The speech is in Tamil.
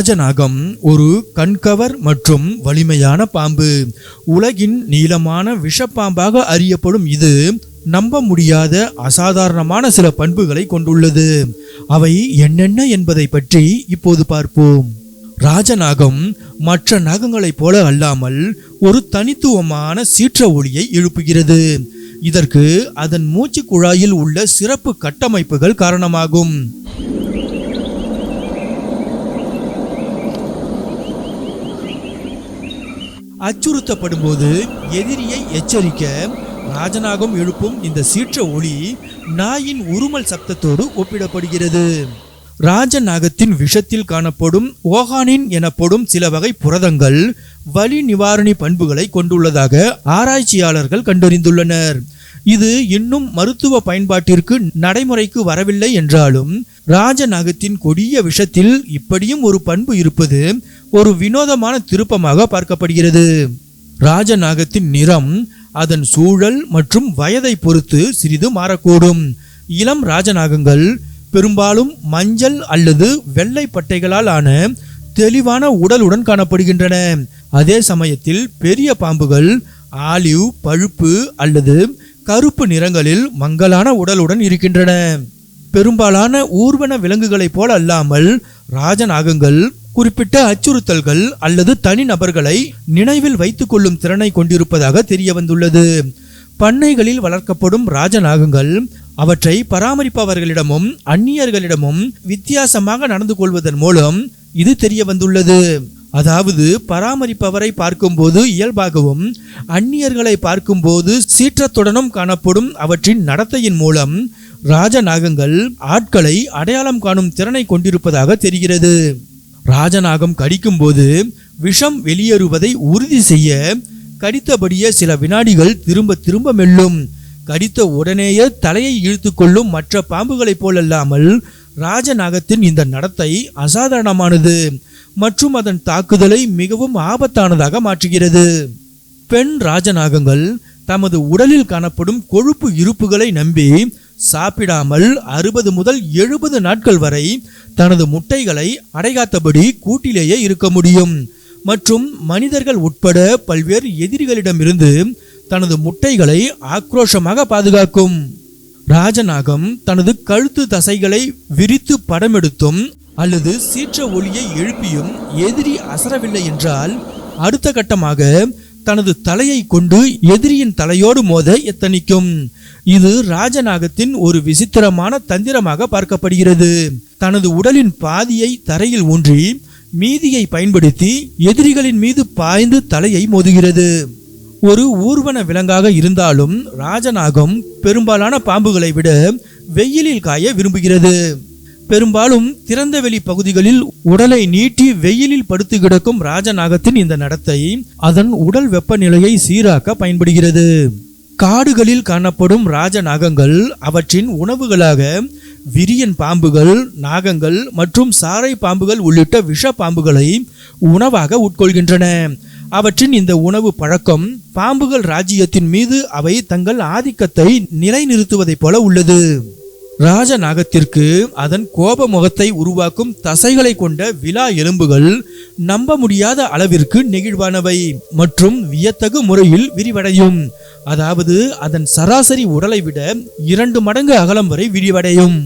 ராஜநாகம் ஒரு கண்கவர் மற்றும் வலிமையான பாம்பு. உலகின் நீளமான விஷப்பாம்பாக அறியப்படும் இது நம்ப முடியாத அசாதாரணமான சில பண்புகளை கொண்டுள்ளது. அவை என்னென்ன என்பதை பற்றி இப்போது பார்ப்போம். ராஜநாகம் மற்ற நாகங்களைப் போல அல்லாமல் ஒரு தனித்துவமான சீற்ற ஒளியை எழுப்புகிறது. இதற்கு அதன் மூச்சு குழாயில் உள்ள சிறப்பு கட்டமைப்புகள் காரணமாகும். அச்சுறுத்தப்படும் போது எதிரியை எச்சரிக்க ராஜநாகம் எழுப்பும் இந்த சீற்ற ஒளி நாயின் உருமல் சப்தத்தோடு ஒப்பிடப்படுகிறது. ராஜநாகத்தின் விஷத்தில் காணப்படும் ஓகானின் எனப்படும் சில வகை புரதங்கள் வலி நிவாரணி பண்புகளை கொண்டுள்ளதாக ஆராய்ச்சியாளர்கள் கண்டறிந்துள்ளனர். இது இன்னும் மருத்துவ பயன்பாட்டிற்கு நடைமுறைக்கு வரவில்லை என்றாலும் ராஜநாகத்தின் கொடிய விஷத்தில் இப்படியும் ஒரு பண்பு இருப்பது ஒரு வினோதமான திருப்பமாக பார்க்கப்படுகிறது. ராஜநாகத்தின் நிறம் அதன் சூழல் மற்றும் வயதை பொறுத்து சிறிது மாறக்கூடும். இளம் ராஜநாகங்கள் பெரும்பாலும் மஞ்சள் அல்லது வெள்ளை பட்டைகளால் ஆன தெளிவான உடலுடன் காணப்படுகின்றன. அதே சமயத்தில் பெரிய பாம்புகள் ஆலிவ் பழுப்பு அல்லது கருப்பு நிறங்களில் மங்கலான உடலுடன் இருக்கின்றன. பெரும்பாலான ஊர்வன விலங்குகளைப் போல அல்லாமல் ராஜநாகங்கள் குறிப்பிட்ட அச்சுறுத்தல்கள் அல்லது தனிநபர்களை நினைவில் வைத்துக் கொள்ளும் திறனை கொண்டிருப்பதாக தெரிய வந்துள்ளது பண்ணைகளில் வளர்க்கப்படும் ராஜநாகங்கள் அவற்றை பராமரிப்பவர்களிடமும் அந்நியர்களிடமும் வித்தியாசமாக நடந்து கொள்வதன் மூலம் இது தெரிய வந்துள்ளது அதாவது பராமரிப்பவரை பார்க்கும்போது இயல்பாகவும் அந்நியர்களை பார்க்கும்போது சீற்றத்துடனும் காணப்படும் அவற்றின் நடத்தையின் மூலம் ராஜநாகங்கள் ஆட்களை அடையாளம் காணும் திறனை கொண்டிருப்பதாக தெரிகிறது. ராஜநாகம் கடிக்கும்போது விஷம் வெளியேறுவதை உறுதி செய்ய கடித்தபடியே சில வினாடிகள் திரும்ப திரும்ப மெல்லும். கடித்த உடனேயே தலையை இழுத்து கொள்ளும் மற்ற பாம்புகளைப் போலல்லாமல் ராஜநாகத்தின் இந்த நடத்தை அசாதாரணமானது. மற்றும் அதன் தாக்குதலை மிகவும் ஆபத்தானதாக மாற்றுகிறது. பெண் ராஜநாகங்கள் தமது உடலில் காணப்படும் கொழுப்பு இருப்புகளை நம்பி சாப்பிடாமல் அறுபது முதல் எழுபது நாட்கள் வரை தனது முட்டைகளை அடைகாத்தபடி கூட்டிலேயே இருக்க முடியும். மற்றும் மனிதர்கள் உட்பட பல்வேறு எதிரிகளிடமிருந்து தனது முட்டைகளை ஆக்ரோஷமாக பாதுகாக்கும். ராஜநாகம் தனது கழுத்து தசைகளை விரித்து படமெடுத்தும் அல்லது சீற்ற ஒளியை எழுப்பியும் எதிரி அசரவில்லை என்றால் அடுத்த கட்டமாக தனது தலையை கொண்டு எதிரியின் தலையோடு மோத எத்தனிக்கும். இது ராஜநாகத்தின் ஒரு விசித்திரமான தந்திரமாக பார்க்கப்படுகிறது. தனது உடலின் பாதியை தரையில் ஊன்றி மீதியை பயன்படுத்தி எதிரிகளின் மீது பாய்ந்து தலையை மோதுகிறது. ஒரு ஊர்வன விலங்காக இருந்தாலும் ராஜநாகம் பெரும்பாலான பாம்புகளை விட வெயிலில் காய விரும்புகிறது. பெரும்பாலும் திறந்தவெளி பகுதிகளில் உடலை நீட்டி வெயிலில் படுத்து கிடக்கும் ராஜநாகத்தின் இந்த நடத்தை அதன் உடல் வெப்பநிலையை சீராக்க பயன்படுகிறது. காடுகளில் காணப்படும் ராஜநாகங்கள் அவற்றின் உணவுகளாக விரியன் பாம்புகள் நாகங்கள் மற்றும் சாறை பாம்புகள் உள்ளிட்ட விஷ பாம்புகளை உணவாக உட்கொள்கின்றன. அவற்றின் இந்த உணவு பழக்கம் பாம்புகள் ராஜ்யத்தின் மீது அவை தங்கள் ஆதிக்கத்தை நிலைநிறுத்துவதைப் போல உள்ளது. ராஜநாகத்திற்கு அதன் கோப முகத்தை உருவாக்கும் தசைகளை கொண்ட விலா எலும்புகள் நம்ப முடியாத அளவிற்கு நெகிழ்வானவை மற்றும் வியத்தகு முறையில் விரிவடையும். அதாவது அதன் சராசரி உடலை விட இரண்டு மடங்கு அகலம் வரை விரிவடையும்.